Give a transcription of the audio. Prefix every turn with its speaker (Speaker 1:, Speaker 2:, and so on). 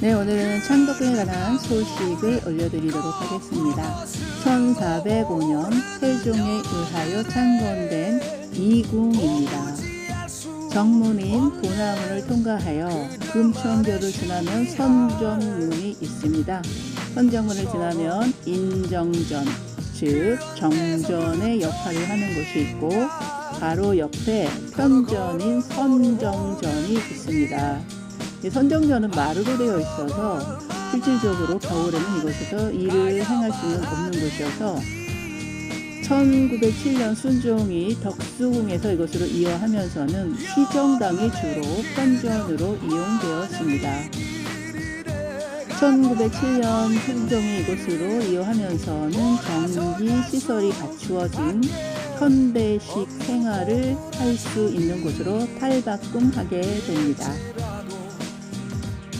Speaker 1: 네, 오늘은 창덕궁에 관한 소식을 올려드리도록 하겠습니다. 1405년 세종에 의하여 창건된 이궁입니다. 정문인 보나문을 통과하여 금천교를 지나면 선정문이 있습니다. 선정문을 지나면 인정전, 즉 정전의 역할을 하는 곳이 있고 바로 옆에 편전인 선정전이 있습니다. 이 선정전은 마루로 되어 있어서 실질적으로 겨울에는 이곳에서 일을 행할 수는 없는 곳이어서 1907년 순종이 덕수궁에서 이것으로 이어하면서는 시정당이 주로 편전으로 이용되었습니다. 1907년 순종이 이곳으로 이어하면서는 전기 시설이 갖추어진 현대식 생활을 할 수 있는 곳으로 탈바꿈하게 됩니다.